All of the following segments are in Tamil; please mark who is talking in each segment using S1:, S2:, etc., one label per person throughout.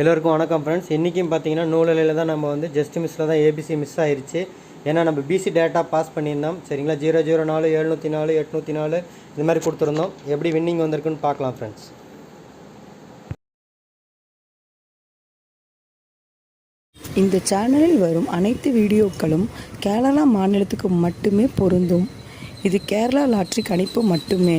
S1: எல்லோருக்கும் வணக்கம் ஃப்ரெண்ட்ஸ் இன்றைக்கும் பார்த்தீங்கன்னா நூலலையில் தான் நம்ம வந்து ஜஸ்ட் மிஸ்ஸில் தான் ஏபிசி மிஸ் ஆயிடுச்சு ஏன்னா நம்ம பிசி டேட்டா பாஸ் பண்ணியிருந்தோம். சரிங்களா? ஜீரோ ஜீரோ நாலு எழுநூற்றி நாலு எட்நூற்றி நாலு இது மாதிரி கொடுத்துருந்தோம். எப்படி வின்னிங் வந்திருக்குன்னு பார்க்கலாம் ஃப்ரெண்ட்ஸ்
S2: இந்த சேனலில் வரும் அனைத்து வீடியோக்களும் கேரளா மாநிலத்துக்கு மட்டுமே பொருந்தும். இது கேரளா லாட்ரி கணிப்பு மட்டுமே.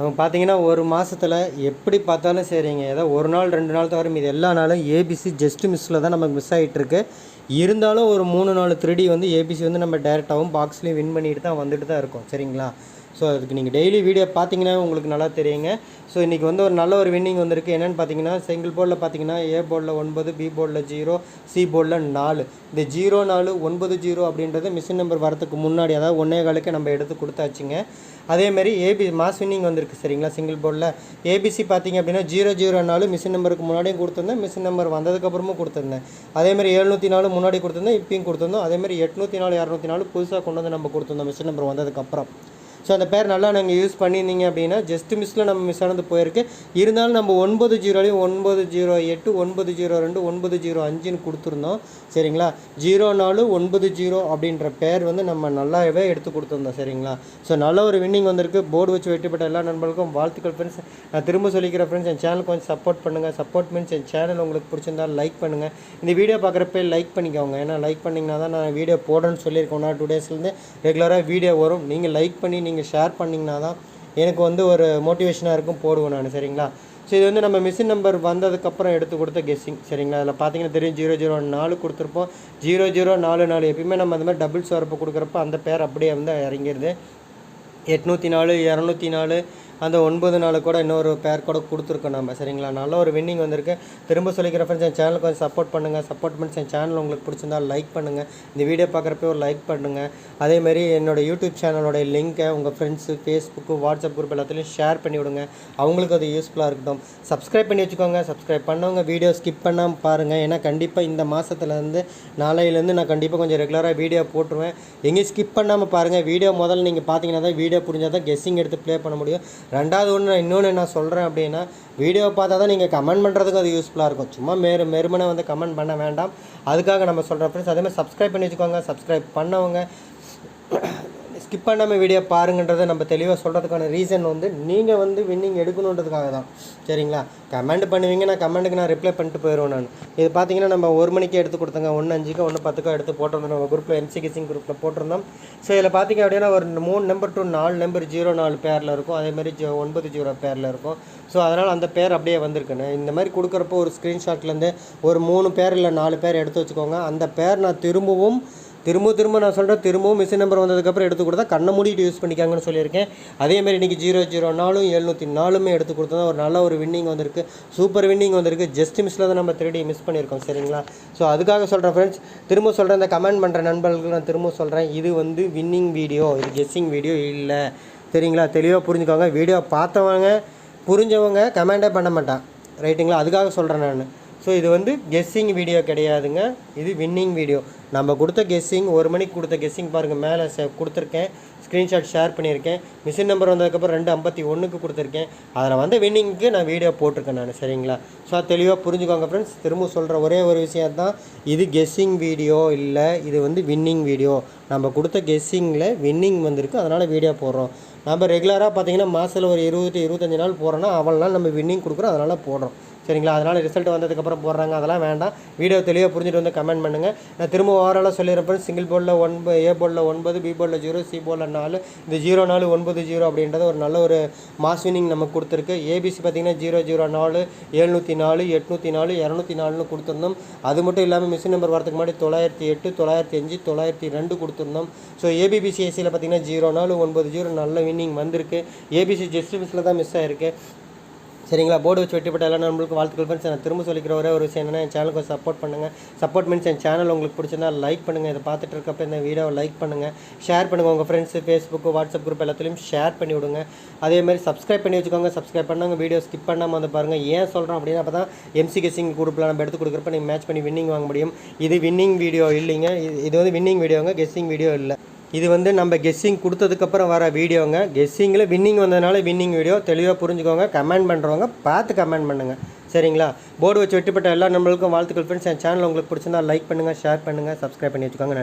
S1: அவங்க பார்த்தீங்கன்னா ஒரு மாதத்தில் எப்படி பார்த்தாலும் சரிங்க. ஏதோ ஒரு நாள் ரெண்டு நாள் தவிர மீது எல்லா நாளும் ஏபிசி ஜஸ்ட் மிஸ்ஸில் தான் நமக்கு மிஸ் ஆகிட்டுருக்கு இருந்தாலும் ஒரு மூணு நாலு த்ரீடி வந்து ஏபிசி வந்து நம்ம டேரெக்டாகவும் பாக்ஸ்லேயும் வின் பண்ணிட்டு தான் வந்துட்டு தான் இருக்கோம். சரிங்களா? ஸோ அதுக்கு நீங்கள் டெய்லி வீடியோ பார்த்தீங்கன்னா உங்களுக்கு நல்லா தெரியுங்க. ஸோ இன்றைக்கி வந்து ஒரு நல்ல ஒரு வின்னிங் வந்திருக்கு. என்னென்னு பார்த்தீங்கன்னா சிங்கிள் போர்டில் பார்த்தீங்கன்னா ஏ போர்டில் ஒன்பது பி போர்டில் ஜீரோ சி போர்டில் நாலு. இந்த ஜீரோ நாலு ஒன்பது ஜீரோ அப்படின்றது மிஷின் நம்பர் வரதுக்கு முன்னாடி அதாவது ஒன்றே காலுக்கு நம்ம எடுத்து கொடுத்தாச்சுங்க. அதேமாரி ஏபி மாஸ் வின்னிங் வந்திருக்கு சரிங்களா? சிங்கிள் போர்டில் ஏபிசி பார்த்தீங்க அப்படின்னா ஜீரோ ஜீரோ நாலு மிஷின் நம்பருக்கு முன்னாடியும் கொடுத்துருந்தேன். மிஷின் நம்பர் வந்ததுக்கப்புறமும் கொடுத்துருந்தேன். அதேமாதிரி எழுநூற்றி நாலு முன்னாடி கொடுத்துருந்தேன் இப்பயும் கொடுத்துருந்தோம். அதேமாதிரி எட்நூற்றி நாலு இரநூத்தி நாலு புதுசாக கொண்டு வந்து நம்ம கொடுத்துருந்தோம் மிஷின் நம்பர் வந்ததுக்கப்புறம். ஸோ அந்த பேர் நல்லா நாங்கள் யூஸ் பண்ணியிருந்தீங்க அப்படின்னா ஜஸ்ட் மிஸ்ஸில் நம்ம மிஸ் ஆனது போயிருக்கு. இருந்தாலும் நம்ம ஒன்பது ஜீரோலையும் ஒன்பது ஜீரோ எட்டு ஒன்பது ஜீரோ ரெண்டு ஒன்பது ஜீரோ அஞ்சுன்னு கொடுத்துருந்தோம். சரிங்களா? ஜீரோ நாலு ஒன்பது ஜீரோ அப்படின்ற பேர் வந்து நம்ம நல்லாவே எடுத்து கொடுத்துருந்தோம். சரிங்களா? ஸோ நல்ல ஒரு வின்னிங் வந்திருக்கு. போர்டு வச்சு வெட்டிப்பட்ட எல்லா நண்பர்களுக்கும் வாழ்த்துக்கள் ஃப்ரெண்ட்ஸ் நான் திரும்ப சொல்லிக்கிறேன் ஃப்ரெண்ட்ஸ் என் சேனல் கொஞ்சம் சப்போர்ட் பண்ணுங்கள் சப்போர்ட் மீன்ஸ் என் சேனல் உங்களுக்கு பிடிச்சிருந்தா லைக் பண்ணுங்கள் இந்த வீடியோ பார்க்குறப்ப லைக் பண்ணிக்கோங்க. ஏன்னா லைக் பண்ணிங்கன்னா தான் நான் வீடியோ போடுறேன்னு சொல்லியிருக்கோம் ஒன் டூ டேஸ்லேருந்து ரெகுலராக வீடியோ வரும். நீங்கள் லைக் பண்ணி நீங்கள் ஷேர் பண்ணிங்கன்னா தான் எனக்கு வந்து ஒரு மோட்டிவேஷனாக இருக்கும் போடுவேன் நான் சரிங்களா? ஸோ இது வந்து நம்ம மிஷின் நம்பர் வந்ததுக்கப்புறம் எடுத்து கொடுத்த கெஸ்ஸிங் சரிங்களா? அதில் பார்த்தீங்கன்னா தெரியும் ஜீரோ ஜீரோ நாலு கொடுத்துருப்போம். ஜீரோ ஜீரோ நாலு நாலு எப்பயுமே நம்ம அந்த மாதிரி டபுள்ஸ் வரப்போ கொடுக்குறப்ப அந்த பேர் அப்படியே வந்து இறங்கிடுது எட்நூற்றி நாலு இரநூத்தி நாலு அந்த ஒன்பது நாள் கூட இன்னொரு பேர் கூட கொடுத்துருக்கோம் நம்ம சரிங்களா? நல்ல ஒரு வின்னிங் வந்திருக்கு. திரும்ப சொல்லிக்கிற ஃப்ரெண்ட்ஸ் என் சேனலுக்கு கொஞ்சம் சப்போர்ட் பண்ணுங்கள் சப்போர்ட் பண்ணி என் சேனல் உங்களுக்கு பிடிச்சிருந்தா லைக் பண்ணுங்கள் இந்த வீடியோ பார்க்குறப்ப ஒரு லைக் பண்ணுங்கள் அதேமாரி என்னோடய யூடியூப் சேனலோட லிங்க்கை உங்கள் ஃப்ரெண்ட்ஸு ஃபேஸ்புக்கு வாட்ஸ்அப் குரூப் எல்லாத்துலேயும் ஷேர் பண்ணி விடுங்க. அவங்களுக்கு அது யூஸ்ஃபுல்லாக இருக்கட்டும். சப்ஸ்கிரைப் பண்ணி வச்சுக்கோங்க. சப்ஸ்கிரைப் பண்ணவங்க வீடியோ ஸ்கிப் பண்ணாமல் பாருங்கள் ஏன்னா கண்டிப்பாக இந்த மாதத்துலேருந்து நாளையிலேருந்து நான் கண்டிப்பாக கொஞ்சம் ரெகுலராக வீடியோ போட்டுருவேன். எங்கேயும் ஸ்கிப் பண்ணாமல் பாருங்கள் வீடியோ முதல்ல நீங்கள் பார்த்தீங்கன்னா தான் வீடியோ புரிஞ்சால் தான் கெஸ்ஸிங் எடுத்து ப்ளே பண்ண முடியும். ரெண்டாவது ஒன்று இன்னொன்று நான் சொல்கிறேன் அப்படின்னா வீடியோ பார்த்தா தான் நீங்கள் கமெண்ட் பண்ணுறதுக்கு அது யூஸ்ஃபுல்லாக இருக்கும். சும்மா மேரு மெருமனை வந்து கமெண்ட் பண்ண வேண்டாம். அதுக்காக நம்ம சொல்கிறோம் ஃப்ரெண்ட்ஸ் அதேமாதிரி சப்ஸ்கிரைப் பண்ணி வச்சுக்கோங்க. சப்ஸ்கிரைப் பண்ணவங்க ஸ்கிப் பண்ணாமல் வீடியோ பாருங்கன்றதை நம்ம தெளிவாக சொல்கிறதுக்கான ரீசன் வந்து நீங்கள் வந்து வின்னிங் எடுக்கணுன்றதுக்காக தான். சரிங்களா? கமெண்ட் பண்ணுவீங்க நான் கமெண்ட்டுக்கு நான் ரிப்ளை பண்ணிட்டு போயிடுவேன் நான். இது பார்த்தீங்கன்னா நம்ம ஒரு மணிக்கு எடுத்து கொடுத்தங்க. ஒன்று அஞ்சுக்கு ஒன்று பத்துக்கோ எடுத்து போட்டிருந்தோம். நம்ம குரூப்பில் எம்சி கிசிங் குரூப்பில் போட்டிருந்தோம். ஸோ இதில் பார்த்தீங்க அப்படின்னா ஒரு மூணு நம்பர் டு நாலு நம்பர் ஜீரோ நாலு பேரில் இருக்கும். அதேமாதிரி ஜோ ஒன்பது ஜீரோ பேரில் இருக்கும். ஸோ அதனால் அந்த பேர் அப்படியே வந்திருக்குண்ணே இந்த மாதிரி கொடுக்குறப்போ ஒரு ஸ்க்ரீன்ஷாட்லேருந்து ஒரு மூணு பேர் இல்லை நாலு பேர் எடுத்து வச்சுக்கோங்க. அந்த பேர் நான் திரும்பவும் திரும்ப திரும்ப நான் சொல்கிறேன் திரும்பவும் மிஷின் நம்பர் வந்ததுக்கப்புறம் எடுத்து கொடுத்தா கண்ணை மூடிட்டு யூஸ் பண்ணிக்காங்கன்னு சொல்லியிருக்கேன். அதேமாதிரி இன்றைக்கி ஜீரோ ஜீரோ நாலும் எழுநூற்றி நாலுமே எடுத்து கொடுத்தா ஒரு நல்ல ஒரு வின்னிங் வந்திருக்கு. சூப்பர் வின்னிங் வந்திருக்கு. ஜஸ்ட் மிஸ்ஸில் தான் நம்ம த்ரீ மிஸ் பண்ணியிருக்கோம் சரிங்களா? ஸோ அதுக்காக சொல்கிறேன் ஃப்ரெண்ட்ஸ் திரும்ப சொல்கிறேன் இந்த கமெண்ட் பண்ணுற நண்பர்களுக்கு நான் திரும்ப சொல்கிறேன் இது வந்து வின்னிங் வீடியோ இது கெஸ்ஸிங் வீடியோ இல்லை. சரிங்களா? தெளிவாக புரிஞ்சுக்கோங்க. வீடியோ பார்த்தவங்க புரிஞ்சவங்க கமெண்டே பண்ண மாட்டான். ரைட்டுங்களா அதுக்காக சொல்கிறேன் நான். ஸோ இது வந்து கெஸ்ஸிங் வீடியோ கிடையாதுங்க. இது வின்னிங் வீடியோ நம்ம கொடுத்த கெஸ்ஸிங் ஒரு மணிக்கு கொடுத்த கெஸ்ஸிங் பாருங்கள் மேலே கொடுத்துருக்கேன். ஸ்க்ரீன்ஷாட் ஷேர் பண்ணியிருக்கேன். மிஷின் நம்பர் வந்ததுக்கப்புறம் ரெண்டு ஐம்பத்தி ஒன்றுக்கு கொடுத்துருக்கேன். அதில் வந்து வின்னிங்க்கு நான் வீடியோ போட்டிருக்கேன் நான் சரிங்களா? ஸோ தெளிவாக புரிஞ்சுக்கோங்க ஃப்ரெண்ட்ஸ் திரும்ப சொல்கிற ஒரே ஒரு விஷயம் தான் இது கெஸ்ஸிங் வீடியோ இல்லை இது வந்து வின்னிங் வீடியோ நம்ம கொடுத்த கெஸ்ஸிங்கில் வின்னிங் வந்திருக்கு அதனால் வீடியோ போடுறோம். நம்ம ரெகுலராக பார்த்தீங்கன்னா மாதத்தில் ஒரு இருபது இருபத்தஞ்சி நாள் போகிறோன்னா அவ்வளோ நாள் நம்ம வின்னிங் கொடுக்குறோம் அதனால் போடுறோம். சரிங்களா? அதனால் ரிசல்ட் வந்ததுக்கப்புறம் போடுறாங்க. அதெல்லாம் வேண்டாம். வீடியோ தெளிவாக புரிஞ்சுட்டு வந்து கமெண்ட் பண்ணுங்கள் நான் திரும்ப ஓவராலாக சொல்லியிருப்பேன் சிங்கிள் போர்டில் ஒன்பது ஏ போர்டில் ஒன்பது பி போர்டில் ஜீரோ சி போர்டில் நாலு. இந்த ஜீரோ நாலு ஒன்பது ஜீரோ அப்படின்றது ஒரு நல்ல ஒரு மாஸ் வினிங் நமக்கு கொடுத்துருக்கு. ஏபிசி பார்த்தீங்கன்னா ஜீரோ ஜீரோ நாலு எழுநூற்றி நாலு எட்நூற்றி நாலு இரநூத்தி நாலுன்னு கொடுத்துருந்தோம். அது மட்டும் இல்லாமல் மிஷின் நம்பர் வரதுக்கு முன்னாடி தொள்ளாயிரத்தி எட்டு தொள்ளாயிரத்தி அஞ்சு தொள்ளாயிரத்தி ரெண்டு கொடுத்துருந்தோம். ஸோ ஏபிபிசிஎஸ்சியில் பார்த்தீங்கன்னா ஜீரோ நாலு ஒன்பது ஜீரோ நல்ல வின்னிங் வந்திருக்கு. ஏபிசி ஜஸ்ட் தான் மிஸ் ஆயிருக்கு. சரிங்களா? போர்டு வச்சு வெட்டிப்பட்ட எல்லாம் நம்மளுக்கு வாழ்த்துக்கள் ஃப்ரெண்ட்ஸ் நான் திரும்ப சொல்லிக்கிற ஒரே ஒரு விஷயம் என்னன்னா என் சேனலுக்கு சப்போர்ட் பண்ணுங்கள் சப்போர்ட் மீன்ஸ் என் சேனல் உங்களுக்கு பிடிச்சிருந்தா லைக் பண்ணுங்கள் இதை பார்த்துட்டு இருக்கப்போ இந்த வீடியோவை லைக் பண்ணுங்கள் ஷேர் பண்ணுங்கள் உங்கள் ஃப்ரெண்ட்ஸு ஃபேஸ்புக்கு வாட்ஸ்அப் குரூப் எல்லாத்துலேயும் ஷேர் பண்ணி விடுங்க. அதே மாதிரி சப்ஸ்கிரைப் பண்ணி வச்சுக்கோங்க. சப்ஸ்கிரைப் பண்ணாங்க வீடியோ ஸ்கிப் பண்ணாமல் வந்து பாருங்கள் ஏன் சொல்கிறோம் அப்படின்னா அப்போ தான் எம்சி கெசிங் குரூப்பில் நம்ம எடுத்து கொடுக்குறப்ப நீங்கள் மேட்ச் பண்ணி வின்னிங் வாங்க முடியும். இது வின்னிங் வீடியோ இல்லைங்க. இது- இது வந்து வின்னிங் வீடியோங்க கெஸ்ஸிங் வீடியோ இல்லை. இது வந்து நம்ம கெஸ்ஸிங் கொடுத்ததுக்கப்புறம் வர வீடியோங்க கெஸ்ஸிங்கில் வின்னிங் வந்ததுனால வின்னிங் வீடியோ தெளிவாக புரிஞ்சுக்கோங்க. கமெண்ட் பண்ணுறவங்க பார்த்து கமெண்ட் பண்ணுங்கள் சரிங்களா? போர்டு வச்சு வெட்டிப்பட்ட எல்லா நம்மளுக்கும் வாழ்த்துக்கள் ஃப்ரெண்ட்ஸ் என் சேனல் உங்களுக்கு பிடிச்சிருந்தா லைக் பண்ணுங்கள் ஷேர் பண்ணுங்கள் சப்ஸ்கிரைப் பண்ணி வச்சுக்கோங்க.